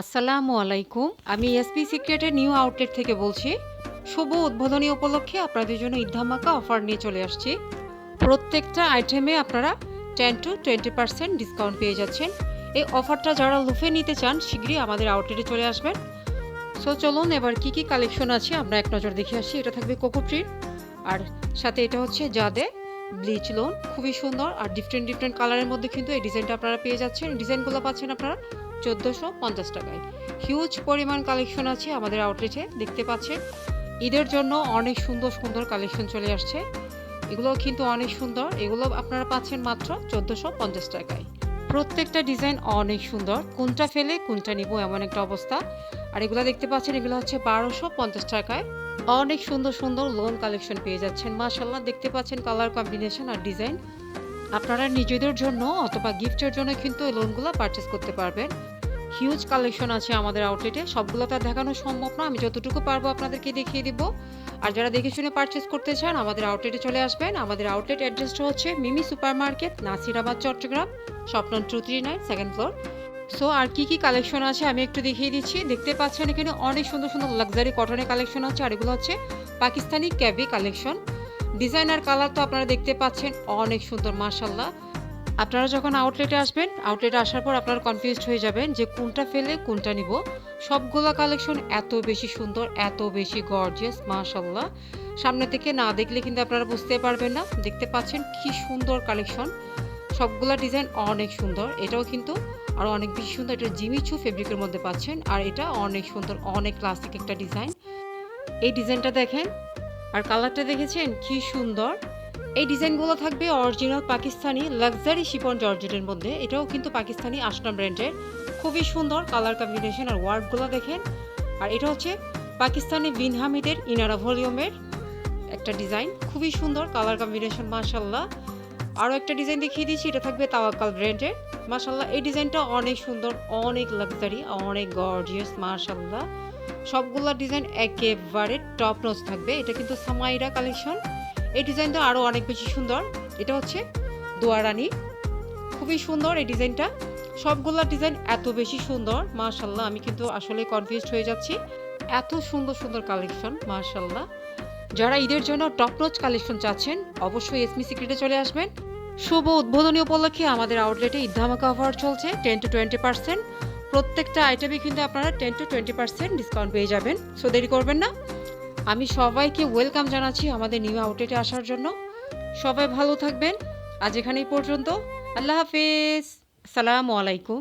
আসসালামু আলাইকুম। আমি এসপি সিক্রেটের নিউ আউটলেট থেকে বলছি, শুভ উদ্বোধনী উপলক্ষে আপনাদের জন্য ঈদ ধামাকা অফার নিয়ে চলে আসছি। প্রত্যেকটা আইটেমে আপনারা ten to twenty percent discount পেয়ে যাচ্ছেন। এই অফারটা যারা লুফে নিতে চান, শীঘ্রই আমাদের আউটলেটে চলে আসবেন। সো চলুন এবার কি কি কালেকশন আছে, আমরা এক নজর দেখে আসি। এটা থাকবে কোকোট্রির আর সাথে এটা হচ্ছে জাদে, ব্লিচ লোন, খুবই সুন্দর। আর ডিফারেন্ট ডিফারেন্ট কালারের মধ্যে কিন্তু এই ডিজাইনটা আপনারা পেয়ে যাচ্ছেন। ডিজাইনগুলো পাচ্ছেন আপনারা চোদ্দোশো পঞ্চাশ টাকায়। হিউজ পরিমাণ কালেকশন আছে আমাদের আউটলেটে দেখতে পাচ্ছেন। ঈদের জন্য অনেক সুন্দর সুন্দর কালেকশন চলে আসছে। এগুলো কিন্তু অনেক সুন্দর। এগুলো আপনারা পাচ্ছেন মাত্র চোদ্দোশো পঞ্চাশ টাকায়। প্রত্যেকটা ডিজাইন অনেক সুন্দর। কোনটা ফেলে, কোনটা নিব এমন একটা অবস্থা। আর এগুলো দেখতে পাচ্ছেন, এগুলো হচ্ছে বারোশো পঞ্চাশ টাকায়। অনেক সুন্দর সুন্দর লোন কালেকশন পেয়ে যাচ্ছেন। মাশাল্লাহ দেখতে পাচ্ছেন কালার কম্বিনেশন আর ডিজাইন আপনারা নিজেদের জন্য অথবা গিফটের জন্য কিন্তু এই লোনগুলো পারচেস করতে পারবেন। হিউজ কালেকশন আছে আমাদের আউটলেটে সবগুলো তো দেখানো সম্ভব না। আমি যতটুকু পারব আপনাদেরকে দেখিয়ে দিব। আর যারা দেখে শুনে পারচেস করতে চান, আমাদের আউটলেটে চলে আসবেন। আমাদের আউটলেট অ্যাড্রেসটা হচ্ছে মিমি সুপার মার্কেট নাসিরাবাদ, চট্টগ্রাম স্বপ্ন two three nine second floor so আর কি কি কালেকশন আছে আমি একটু দেখিয়ে দিচ্ছি। দেখতে পাচ্ছেন এখানে অনেক সুন্দর সুন্দর লাক্সারি কটনের কালেকশন আছে, আর এগুলো হচ্ছে পাকিস্তানি ক্যাবি কালেকশন ডিজাইন আর কালার তো আপনারা দেখতে পাচ্ছেন, অনেক সুন্দর মার্শাল্লাহ আপনারা যখন আউটলেটে আসবেন আউটলেটে আসার পর আপনারা কনফিউজড হয়ে যাবেন যে কোনটা ফেলে, কোনটা নিব। সবগুলা কালেকশন এত বেশি সুন্দর, এত বেশি গর্জিয়াস মাশাল্লাহ সামনে থেকে না দেখলে কিন্তু আপনারা বুঝতে পারবেন না। দেখতে পাচ্ছেন কি সুন্দর কালেকশন সবগুলা ডিজাইন অনেক সুন্দর। এটাও কিন্তু আর অনেক বেশি সুন্দর। এটা জিমিচু ফেব্রিকের মধ্যে পাচ্ছেন। আর এটা অনেক সুন্দর, অনেক ক্লাসিক একটা ডিজাইন এই ডিজাইনটা দেখেন। আর কালারটা দেখেছেন? কি সুন্দর। এই ডিজাইনগুলো থাকবে অরিজিনাল পাকিস্তানি লাক্সারি শিপন জর্জেটের মধ্যে। এটাও কিন্তু পাকিস্তানি আশনা ব্র্যান্ডের। খুবই সুন্দর কালার কম্বিনেশন আর ওয়ার্কগুলো দেখেন। আর এটা হচ্ছে পাকিস্তানি বিনহামিদের ইনারা ভলিউমের একটা ডিজাইন। খুবই সুন্দর কালার কম্বিনেশন মাশাল্লাহ আরও একটা ডিজাইন দেখিয়ে দিচ্ছি, এটা থাকবে তাওয়াক্কাল ব্র্যান্ডের। মাশাল্লাহ এই ডিজাইনটা অনেক সুন্দর, অনেক লাক্সারি, অনেক গর্জিয়াস মাশাল্লাহ সবগুলা ডিজাইন একেবারে টপ নোজ থাকবে। এটা কিন্তু সামাইরা কালেকশন। এই ডিজাইনটা আরও অনেক বেশি সুন্দর। এটা হচ্ছে দোয়ারানি। খুবই সুন্দর এই ডিজাইনটা। সবগুলা ডিজাইন এত বেশি সুন্দর মাশাল্লাহ আমি কিন্তু আসলে কনফিউজড হয়ে যাচ্ছি। এত সুন্দর সুন্দর কালেকশন মাশাল্লাহ যারা ঈদের জন্য টপ নোচ কালেকশন চাচ্ছেন, অবশ্যই এসমি সিক্রেটে চলে আসবেন। শুভ উদ্বোধনী উপলক্ষে আমাদের আউটলেটে ঈদ ধামাকা অফার চলছে টেন টু টোয়েন্টি পার্সেন্ট প্রত্যেকটা আইটেমে কিন্তু আপনারা ten to twenty percent discount পেয়ে যাবেন। সো দেরি করবেন না। আমি সবাইকে ওয়েলকাম জানাচ্ছি আমাদের নিউ আউটলেটে আসার জন্য। সবাই ভালো থাকবেন। আজ এখানেই পর্যন্ত। আল্লাহ হাফিজ। সালামু আলাইকুম।